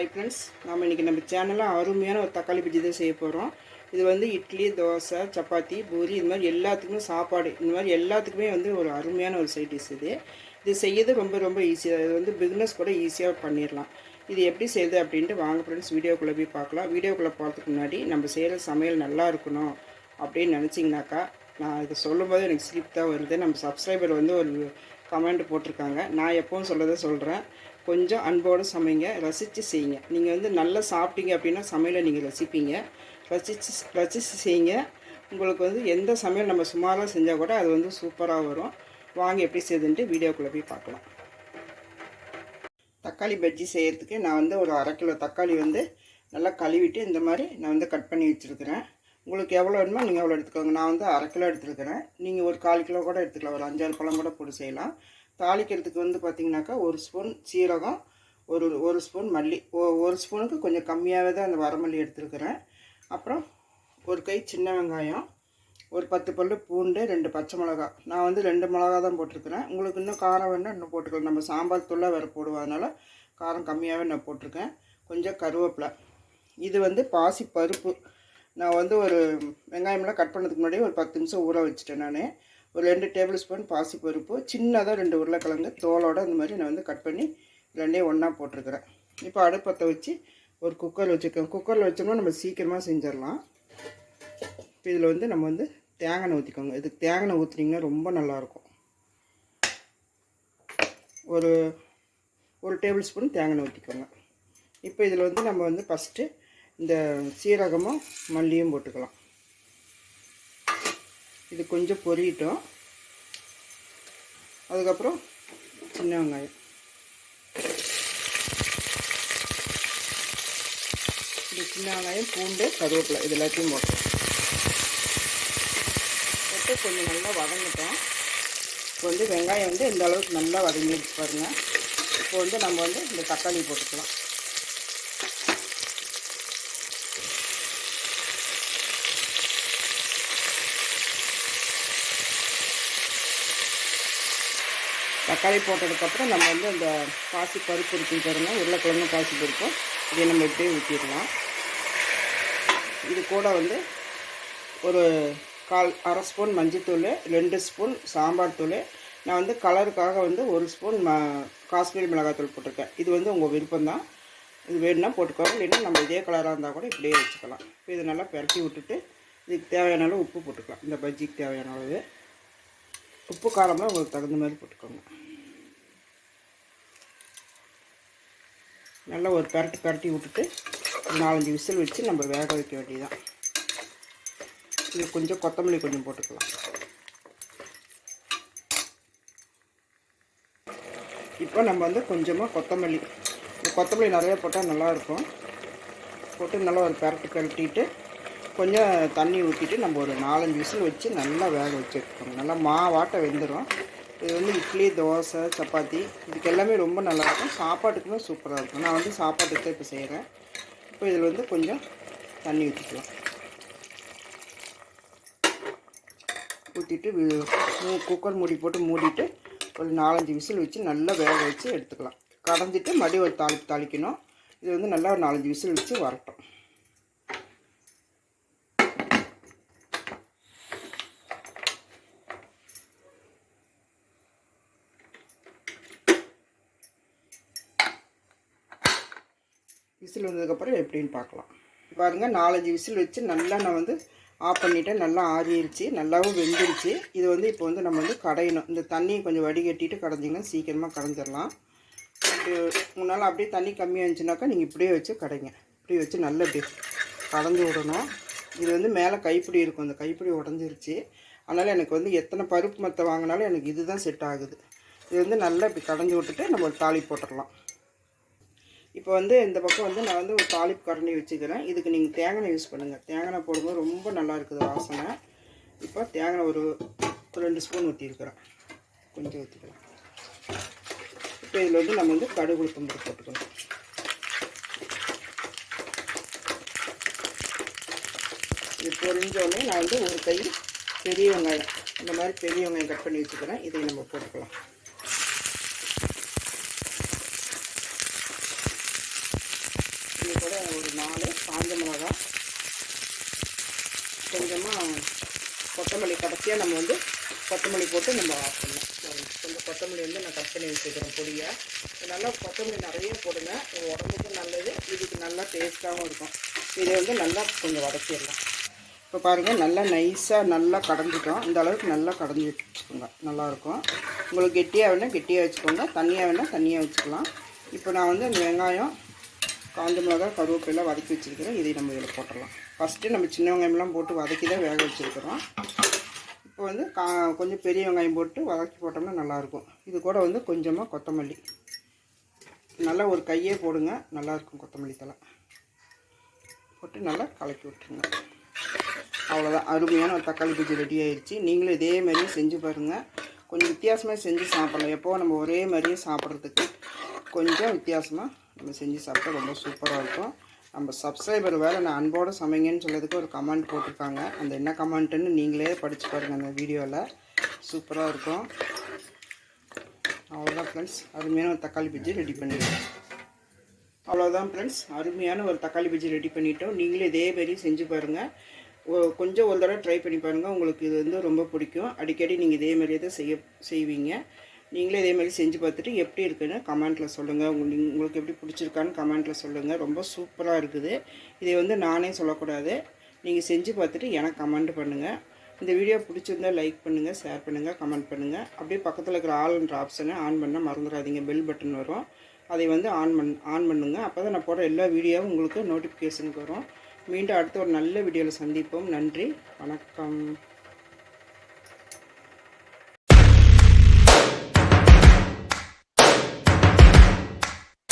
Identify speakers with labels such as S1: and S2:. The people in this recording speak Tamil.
S1: ஹாய் ஃப்ரெண்ட்ஸ் நம்ம இன்றைக்கி நம்ம சேனலில் அருமையான ஒரு தக்காளி பஜ்ஜி தான் செய்ய போகிறோம் இது வந்து இட்லி தோசை சப்பாத்தி பூரி இது மாதிரி எல்லாத்துக்குமே சாப்பாடு இந்த மாதிரி எல்லாத்துக்குமே வந்து ஒரு அருமையான ஒரு சைட் டிஷ் இது. இது செய்யறது ரொம்ப ரொம்ப ஈஸியாக இது வந்து பிஸ்னஸ் கூட ஈஸியாக பண்ணிடலாம் இது எப்படி செய்யுது அப்படின்ட்டு வாங்க ஃப்ரெண்ட்ஸ் வீடியோக்குள்ளே போய் பார்க்கலாம். வீடியோக்குள்ளே போகிறதுக்கு முன்னாடி நம்ம செய்கிற சமையல் நல்லா இருக்கணும் அப்படின்னு நினச்சிங்கனாக்கா நான் இதை சொல்லும்போது எனக்கு ஸ்லிப் தான் வருது. நம்ம சப்ஸ்கிரைபர் வந்து ஒரு கமெண்ட் போட்டிருக்காங்க. நான் எப்பவும் சொல்லதை சொல்கிறேன் கொஞ்சம் அன்போடு சமைங்க ரசித்து செய்யுங்க. நீங்கள் வந்து நல்லா சாப்பிட்டீங்க அப்படின்னா சமையலை நீங்கள் ரசிப்பீங்க. ரசித்து ரசித்து செய்யுங்க. உங்களுக்கு வந்து எந்த சமையல் நம்ம சுமாராக செஞ்சால் கூட அது வந்து சூப்பராக வரும். வாங்க எப்படி செய்யுதுன்ட்டு வீடியோக்குள்ளே போய் பார்க்கலாம். தக்காளி பஜ்ஜி செய்கிறதுக்கு நான் வந்து ஒரு அரை கிலோ தக்காளி வந்து நல்லா கழுவிட்டு இந்த மாதிரி நான் வந்து கட் பண்ணி வச்சுருக்கிறேன். உங்களுக்கு எவ்வளோ வேணுமோ நீங்கள் எவ்வளோ எடுத்துக்கோங்க. நான் வந்து அரை கிலோ எடுத்துருக்கிறேன். நீங்கள் ஒரு கால் கிலோ கூட எடுத்துக்கலாம். ஒரு அஞ்சாறு பழம் கூட போட்டு செய்யலாம். தாளிக்கிறதுக்கு வந்து பார்த்திங்கனாக்கா ஒரு ஸ்பூன் சீரகம் ஒரு ஒரு ஸ்பூன் மல்லி ஒரு ஸ்பூனுக்கு கொஞ்சம் கம்மியாகவே தான் அந்த வரமல்லி எடுத்துருக்குறேன். அப்புறம் ஒரு கை சின்ன வெங்காயம் ஒரு பத்து பல்லு பூண்டு ரெண்டு பச்சை மிளகா. நான் வந்து ரெண்டு மிளகா தான் போட்டிருக்கிறேன். உங்களுக்கு இன்னும் காரம் வேணால் இன்னும் போட்டுக்கலாம். நம்ம சாம்பார் தூளாக வேறு போடுவோம் அதனால் காரம் கம்மியாகவே நான் போட்டிருக்கேன். கொஞ்சம் கருவேப்பிலை. இது வந்து பாசி பருப்பு. நான் வந்து ஒரு வெங்காயம்லாம் கட் பண்ணதுக்கு முன்னாடி ஒரு பத்து நிமிஷம் ஊற வச்சுட்டேன் நான். ஒரு ரெண்டு டேபிள் ஸ்பூன் பாசி பருப்பு சின்னதாக ரெண்டு உருளைக்கிழங்கு தோலோட இந்த மாதிரி நான் வந்து கட் பண்ணி ரெண்டையும் ஒன்றா போட்டிருக்கிறேன். இப்போ அடுப்பத்தை வச்சு ஒரு குக்கர் வச்சுருக்கேன் குக்கரில் வச்சோம்னா நம்ம சீக்கிரமாக செஞ்சிடலாம். இப்போ இதில் வந்து நம்ம வந்து தேங்காய் ஊற்றிக்கோங்க இதுக்கு தேங்காய் ஊற்றுனீங்கன்னா ரொம்ப நல்லாயிருக்கும். ஒரு ஒரு டேபிள் ஸ்பூன் தேங்காய் ஊற்றிக்கோங்க இப்போ இதில் வந்து நம்ம வந்து ஃபஸ்ட்டு இந்த சீரகமும் மல்லியும் போட்டுக்கலாம். இது கொஞ்சம் பொரியட்டும் அதுக்கப்புறம் சின்ன வெங்காயம். இந்த சின்ன வெங்காயம் பூண்டு கருவேப்பிலை இது எல்லாத்தையும் போட்டோம். போட்டு கொஞ்சம் நல்லா வதங்கிட்டோம். இப்போ வந்து வெங்காயம் வந்து இந்த அளவுக்கு நல்லா வதங்கிடுச்சு பாருங்கள் இப்போ வந்து நம்ம வந்து இந்த தக்காளி போட்டுக்கலாம். தக்காளி போட்டதுக்கப்புறம் நம்ம வந்து அந்த பாசி பருப்பு இருக்குது உருளைக்கிழங்கு பாசி பருப்பு. இதை நம்ம இப்படியே ஊற்றிடலாம் இது கூட வந்து ஒரு கால் அரை ஸ்பூன் மஞ்சத்தூள் ரெண்டு ஸ்பூன் சாம்பார் தூள். நான் வந்து கலருக்காக வந்து ஒரு ஸ்பூன் ம காஷ்மீரி மிளகாத்தூள் போட்டிருக்கேன். இது வந்து உங்கள் விருப்பம்தான். இது வேணும்னா போட்டுக்கோங்க. இல்லைன்னா நம்ம இதே கலராக இருந்தால் கூட இப்படியே வச்சுக்கலாம். இப்போ இதை நல்லா பிரட்டி விட்டுட்டு இதுக்கு தேவையான அளவு உப்பு போட்டுக்கலாம். இந்த பஜ்ஜிக்கு தேவையான அளவு. உப்பு காரமாக உங்களுக்கு தகுந்த மாதிரி போட்டுக்கோங்க. நல்லா ஒரு பரட்டி பரட்டி விட்டுட்டு ஒரு நாலஞ்சு விசில் வச்சு நம்ம வேக வைக்க வேண்டியதுதான். இது கொஞ்சம் கொத்தமல்லி கொஞ்சம் போட்டுக்கலாம். இப்போ நம்ம வந்து கொஞ்சமாக கொத்தமல்லி. இந்த கொத்தமல்லி நிறைய போட்டால் நல்லாயிருக்கும். போட்டு நல்லா ஒரு பரட்டி பரட்டிட்டு கொஞ்சம் தண்ணி ஊற்றிட்டு நம்ம ஒரு நாலஞ்சு விசில் வச்சு நல்லா வேக வச்சுருக்கோம் நல்லா மாவாட்ட வெந்துடும் இது வந்து இட்லி தோசை சப்பாத்தி. இதுக்கு எல்லாமே ரொம்ப நல்லாயிருக்கும். சாப்பாட்டுக்குமே சூப்பராக இருக்கும். நான் வந்து சாப்பாட்டுக்கு தான் இப்போ செய்கிறேன் இப்போ இதில் வந்து கொஞ்சம் தண்ணி ஊற்றிக்கலாம் ஊற்றிட்டு குக்கர் மூடி போட்டு மூடிட்டு ஒரு நாலஞ்சு விசில் வச்சு நல்லா வேக வச்சு எடுத்துக்கலாம். கடைஞ்சிட்டு மறுபடியும் ஒரு தாளி தாளிக்கணும். இது வந்து நல்லா ஒரு நாலஞ்சு விசில் வச்சு வரட்டும். விசில் வந்ததுக்கப்புறம் எப்படின்னு பார்க்கலாம். பாருங்கள் நாலஞ்சு விசில் வச்சு நல்லா நான் வந்து ஆஃப் பண்ணிவிட்டேன் நல்லா ஆறிடுச்சு நல்லாவும் வெந்துருச்சு. இது வந்து இப்போ வந்து நம்ம வந்து கடையணும். இந்த தண்ணியை கொஞ்சம் வடிகட்டிட்டு கடைஞ்சிங்கன்னா சீக்கிரமாக கடைஞ்சிடலாம் இது முன்னால் அப்படியே தண்ணி கம்மியாக இருந்துச்சுனாக்கா நீங்கள் இப்படியே வச்சு கடைங்க. இப்படி வச்சு நல்லா இப்படி கடைஞ்சி விடணும். இது வந்து மேலே கைப்பிடி இருக்கும். அந்த கைப்பிடி உடஞ்சிருச்சு. அதனால் எனக்கு வந்து எத்தனை பருப்பு மத்தை வாங்கினாலும் எனக்கு இதுதான் செட் ஆகுது. இது வந்து நல்லா இப்படி கடைஞ்சி விட்டுட்டு நம்ம தாலி போட்டுடலாம். இப்போ வந்து இந்த பக்கம் வந்து நான் வந்து ஒரு தாளிப்பு கரண்டி வச்சுக்கிறேன். இதுக்கு நீங்கள் தேங்காய் யூஸ் பண்ணுங்கள் தேங்காய் போடும்போது ரொம்ப நல்லா இருக்குது வாசனை. இப்போ தேங்காய் ஒரு ரெண்டு ஸ்பூன் ஊற்றிருக்கிறேன் கொஞ்சம் ஊற்றிக்கலாம் இப்போ இதில் வந்து நம்ம வந்து கடுகு உளுத்தம் போட்டுக்கணும் இது பொரிஞ்சோடனே நான் வந்து ஒரு கை பெரிய வெங்காயம். இந்த மாதிரி பெரிய வெங்காயம் கட் பண்ணி வச்சுக்கிறேன். இதை நம்ம போட்டுக்கலாம். கூட ஒரு நாலு காஞ்ச மிளகா. கொஞ்சமாக கொத்தமல்லி கடைசியாக நம்ம வந்து கொத்தமல்லி போட்டு நம்ம ஆஃப் கொஞ்சம் கொத்தமல்லி வந்து நான் கட் பண்ணி வச்சுக்கிறேன் பொடியை. நல்லா கொத்தமல்லி நிறைய போடுங்க. உடம்புக்கும் நல்லது இதுக்கு நல்லா டேஸ்ட்டாகவும் இருக்கும். இதை வந்து நல்லா கொஞ்சம் வதக்கிடலாம். இப்போ பாருங்கள் நல்லா நைஸாக நல்லா கடைஞ்சிட்டோம். இந்த அளவுக்கு நல்லா கடைஞ்சி வச்சுக்கோங்க. நல்லாயிருக்கும் உங்களுக்கு கெட்டியாக வேணால் கெட்டியாக வச்சுக்கோங்க. தண்ணியாக வேணால் தண்ணியாக வச்சுக்கலாம். இப்போ நான் வந்து அந்த வெங்காயம் காஞ்ச மிளகா கருவேப்பிலாம் வதக்கி வச்சுருக்கிறேன். இதை நம்ம இதில் போட்டுடலாம். ஃபஸ்ட்டு நம்ம சின்ன வெங்காயம்லாம் போட்டு வதக்கி தான் வேக வச்சுருக்கிறோம். இப்போ வந்து கா கொஞ்சம் பெரிய வெங்காயம் போட்டு வதக்கி போட்டோம்னா நல்லாயிருக்கும். இது கூட வந்து கொஞ்சமாக கொத்தமல்லி. நல்லா ஒரு கையே போடுங்க. நல்லாயிருக்கும் கொத்தமல்லி தலை போட்டு நல்லா கலக்கி விட்டுருங்க. அவ்வளோதான் அருமையான ஒரு தக்காளி பஜ்ஜி ரெடி ஆயிடுச்சு நீங்களும் இதே மாதிரியே செஞ்சு பாருங்கள் கொஞ்சம் வித்தியாசமாக செஞ்சு சாப்பிடலாம். எப்போ நம்ம ஒரே மாதிரியே சாப்பிட்றதுக்கு. கொஞ்சம் வித்தியாசமாக நம்ம செஞ்சு சாப்பிட்டா ரொம்ப சூப்பராக இருக்கும். நம்ம சப்ஸ்கிரைபர் வேறு நான் அன்போடு சமைங்கன்னு சொல்லதுக்கு ஒரு கமெண்ட் போட்டிருக்காங்க. அந்த என்ன கமெண்ட்டுன்னு நீங்களே படித்து பாருங்கள் அந்த வீடியோவில் சூப்பராக இருக்கும். அவ்வளோதான் ஃப்ரெண்ட்ஸ் அருமையான ஒரு தக்காளி பஜ்ஜி ரெடி பண்ணிடுவோம் அவ்வளோதான் ஃப்ரெண்ட்ஸ் அருமையான ஒரு தக்காளி பஜ்ஜி ரெடி பண்ணிட்டோம். நீங்களே இதே மாதிரி செஞ்சு பாருங்கள் கொஞ்சம் ஒரு தடவை ட்ரை பண்ணி பாருங்கள் உங்களுக்கு இது வந்து ரொம்ப பிடிக்கும். அடிக்கடி நீங்கள் இதே மாதிரியே தான் செய்ய செய்வீங்க. நீங்களே இதே மாதிரி செஞ்சு பார்த்துட்டு எப்படி இருக்குன்னு கமெண்ட்டில் சொல்லுங்கள் உங்களுக்கு உங்களுக்கு எப்படி பிடிச்சிருக்கான்னு கமெண்ட்டில் சொல்லுங்கள் ரொம்ப சூப்பராக இருக்குது. இதை வந்து நானே சொல்லக்கூடாது. நீங்கள் செஞ்சு பார்த்துட்டு எனக்கு கமெண்ட் பண்ணுங்கள் இந்த வீடியோ பிடிச்சிருந்தா லைக் பண்ணுங்கள் ஷேர் பண்ணுங்கள் கமெண்ட் பண்ணுங்கள் அப்படியே பக்கத்தில் இருக்கிற ஆல்ன்ற ஆப்ஷனை ஆன் பண்ண மறந்துடாதீங்க. பெல் பட்டன் வரும். அதை வந்து ஆன் பண் ஆன் பண்ணுங்கள் அப்போ தான் நான் போடுற எல்லா வீடியோவும் உங்களுக்கு நோட்டிஃபிகேஷனுக்கு வரும். மீண்டும் அடுத்த ஒரு நல்ல வீடியோவில் சந்திப்போம். நன்றி. வணக்கம்.